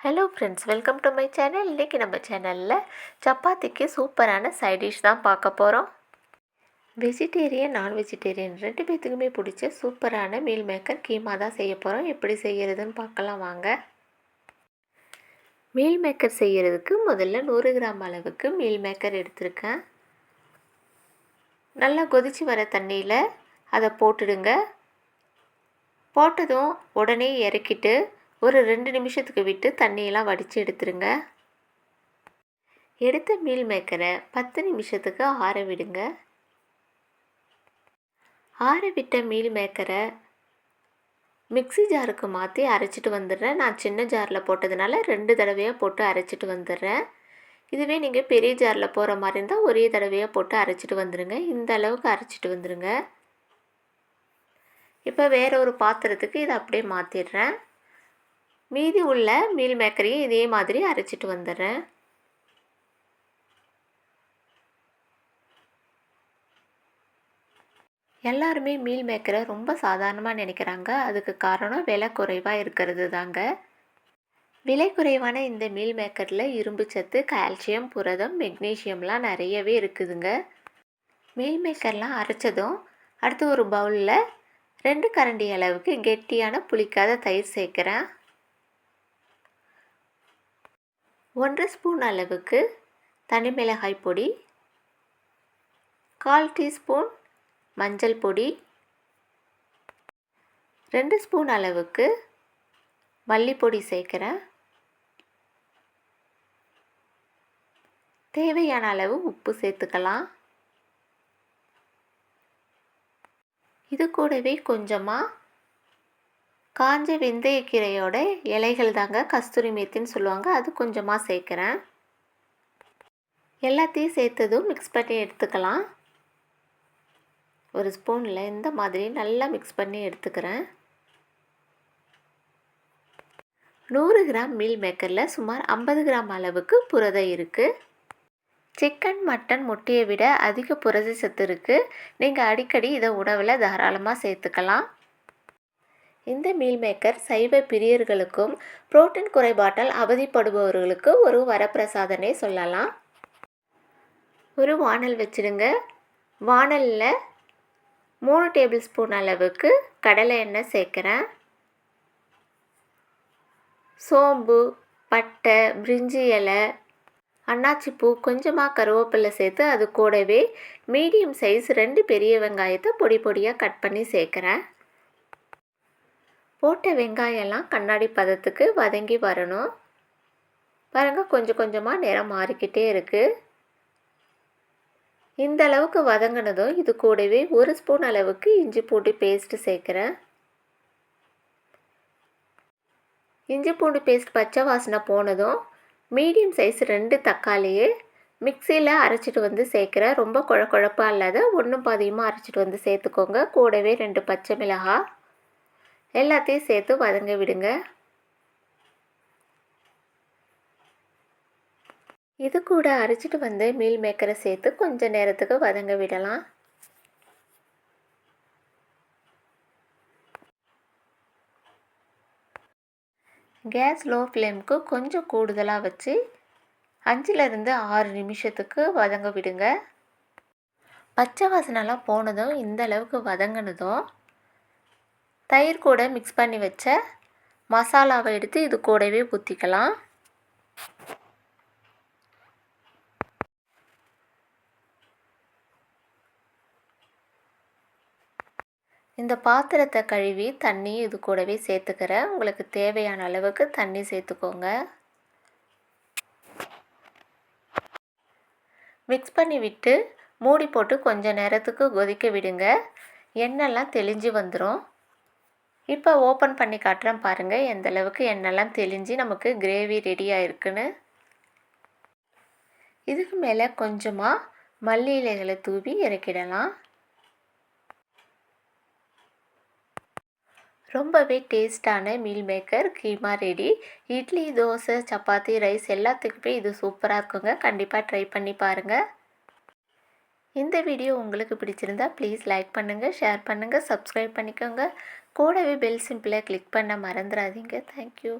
Hello friends welcome to my channel இன்றைக்கி நம்ம சேனலில் சப்பாத்திக்கு சூப்பரான சைட் டிஷ் தான் பார்க்க போகிறோம் வெஜிடேரியன் நான் வெஜிடேரியன் ரெண்டு பேர்த்துக்குமே பிடிச்ச சூப்பரான மீல் மேக்கர் கீமா தான் செய்ய போகிறோம் எப்படி செய்கிறதுன்னு பார்க்கலாம் வாங்க. மீல் மேக்கர் செய்கிறதுக்கு முதல்ல நூறு கிராம் அளவுக்கு மீல் மேக்கர் எடுத்திருக்கேன். நல்லா கொதித்து வர தண்ணியில் அதை போட்டுடுங்க. போட்டதும் உடனே இறக்கிட்டு ஒரு ரெண்டு நிமிஷத்துக்கு விட்டு தண்ணியெல்லாம் வடித்து எடுத்துருங்க. எடுத்த மீல் மேக்கரை பத்து நிமிஷத்துக்கு ஆற விடுங்க. ஆற விட்ட மீல் மேக்கரை மிக்சி ஜாருக்கு மாற்றி அரைச்சிட்டு வந்துடுறேன். நான் சின்ன ஜாரில் போட்டதுனால ரெண்டு தடவையாக போட்டு அரைச்சிட்டு வந்துடுறேன். இதுவே நீங்கள் பெரிய ஜாரில் போகிற மாதிரி இருந்தால் ஒரே தடவையாக போட்டு அரைச்சிட்டு வந்துடுங்க. இந்த அளவுக்கு அரைச்சிட்டு வந்துடுங்க. இப்போ வேற ஒரு பாத்திரத்துக்கு இதை அப்படியே மாற்றிடுறேன் மீதி உள்ள மீல் மேக்கரையும் இதே மாதிரி அரைச்சிட்டு வந்துடுறேன். எல்லாருமே மீல் மேக்கரை ரொம்ப சாதாரணமாக நினைக்கிறாங்க. அதுக்கு காரணம் விலை குறைவாக இருக்கிறது தாங்க. விலை குறைவான இந்த மீல் மேக்கரில் இரும்பு சத்து கால்சியம் புரதம் மெக்னீஷியம்லாம் நிறையவே இருக்குதுங்க. மீல் மேக்கர்லாம் அரைச்சதும் அடுத்து ஒரு பவுலில் ரெண்டு கரண்டி அளவுக்கு கெட்டியான புளிக்காத தயிர் சேர்க்குறேன். ஒன்றரை ஸ்பூன் அளவுக்கு தனி மிளகாய் பொடி கால் டீஸ்பூன் மஞ்சள் பொடி ரெண்டு ஸ்பூன் அளவுக்கு மல்லிப்பொடி சேர்க்குறேன். தேவையான அளவு உப்பு சேர்த்துக்கலாம். இது கூடவே கொஞ்சமாக காஞ்ச வெந்தயக்கீரையோட இலைகள் தாங்க கஸ்தூரி மேத்தின்னு சொல்லுவாங்க. அது கொஞ்சமாக சேர்க்குறேன். எல்லாத்தையும் சேர்த்ததும் மிக்ஸ் பண்ணி எடுத்துக்கலாம். ஒரு ஸ்பூனில் இந்த மாதிரி நல்லா மிக்ஸ் பண்ணி எடுத்துக்கிறேன். நூறு கிராம் மீல் மேக்கரில் சுமார் ஐம்பது கிராம் அளவுக்கு புரதம் இருக்குது சிக்கன் மட்டன் முட்டையை விட அதிக புரத சத்து இருக்குது நீங்கள் அடிக்கடி இதை உணவில் தாராளமாக சேர்த்துக்கலாம். இந்த மீல் மேக்கர் சைவ பிரியர்களுக்கும் புரோட்டீன் குறைபாட்டால் அவதிப்படுபவர்களுக்கு ஒரு வரப்பிரசாதனை சொல்லலாம். ஒரு வானல் வச்சுடுங்க வானலில் மூணு டேபிள் ஸ்பூன் அளவுக்கு கடலை எண்ணெய் சேர்க்குறேன். சோம்பு பட்டை பிரிஞ்சி இலை அன்னாச்சி பூ கொஞ்சமாக கருவேப்பிலை சேர்த்து அது கூடவே மீடியம் சைஸ் ரெண்டு பெரிய வெங்காயத்தை பொடி பொடியாக கட் பண்ணி சேர்க்குறேன். போட்ட வெங்காயம்லாம் கண்ணாடி பதத்துக்கு வதங்கி வரணும். பாருங்கள் கொஞ்சம் கொஞ்சமாக நிறம் மாறிக்கிட்டே இருக்குது இந்த அளவுக்கு வதங்கினதும் இது கூடவே ஒரு ஸ்பூன் அளவுக்கு இஞ்சி பூண்டு பேஸ்ட்டு சேர்க்குறேன். இஞ்சி பூண்டு பேஸ்ட் பச்சை வாசனை போனதும் மீடியம் சைஸ் ரெண்டு தக்காளியே மிக்சியில் அரைச்சிட்டு வந்து சேர்க்குறேன். ரொம்ப குழ குழப்பாக இல்லாத ஒன்றும் பாதியமாக அரைச்சிட்டு வந்து சேர்த்துக்கோங்க. கூடவே ரெண்டு பச்சை மிளகாய். எல்லாத்தையும் சேர்த்து வதங்க விடுங்க. இது கூட அரைச்சிட்டு வந்து மீல் மேக்கரை சேர்த்து கொஞ்சம் நேரத்துக்கு வதங்க விடலாம். கேஸ் லோ ஃப்ளேமுக்கு கொஞ்சம் கூடுதலாக வச்சு அஞ்சுலேருந்து ஆறு நிமிஷத்துக்கு வதங்க விடுங்க. பச்சை வாசனெல்லாம் போனதும் இந்த அளவுக்கு வதங்கினதும் தயிர் கூட மிக்ஸ் பண்ணி வச்ச மசாலாவை எடுத்து இது கூடவே ஊற்றிக்கலாம் இந்த பாத்திரத்தை கழுவி தண்ணி இது கூடவே சேர்த்துக்கிறேன். உங்களுக்கு தேவையான அளவுக்கு தண்ணி சேர்த்துக்கோங்க. மிக்ஸ் பண்ணி விட்டு மூடி போட்டு கொஞ்சம் நேரத்துக்கு கொதிக்க விடுங்க. எண்ணெய்லாம் தெளிஞ்சு வந்துடும் இப்போ ஓப்பன் பண்ணி காட்டுறேன் பாருங்கள் எந்த அளவுக்கு எண்ணெய்லாம் தெளிஞ்சு நமக்கு கிரேவி ரெடியாக இருக்குன்னு இதுக்கு மேலே கொஞ்சமாக மல்லி இலைகளை தூவி இறக்கிடலாம். ரொம்பவே டேஸ்டான meal maker keema ready idli dosa chapati rice எல்லாத்துக்குமே இது சூப்பராக இருக்குங்க. கண்டிப்பாக ட்ரை பண்ணி பாருங்கள் இந்த வீடியோ உங்களுக்கு பிடிச்சிருந்தா ப்ளீஸ் லைக் பண்ணுங்கள் ஷேர் பண்ணுங்கள் சப்ஸ்கிரைப் பண்ணிக்கோங்க. கூடவே பெல் சிம்பிளை கிளிக் பண்ண மறந்துடாதீங்க தேங்க்யூ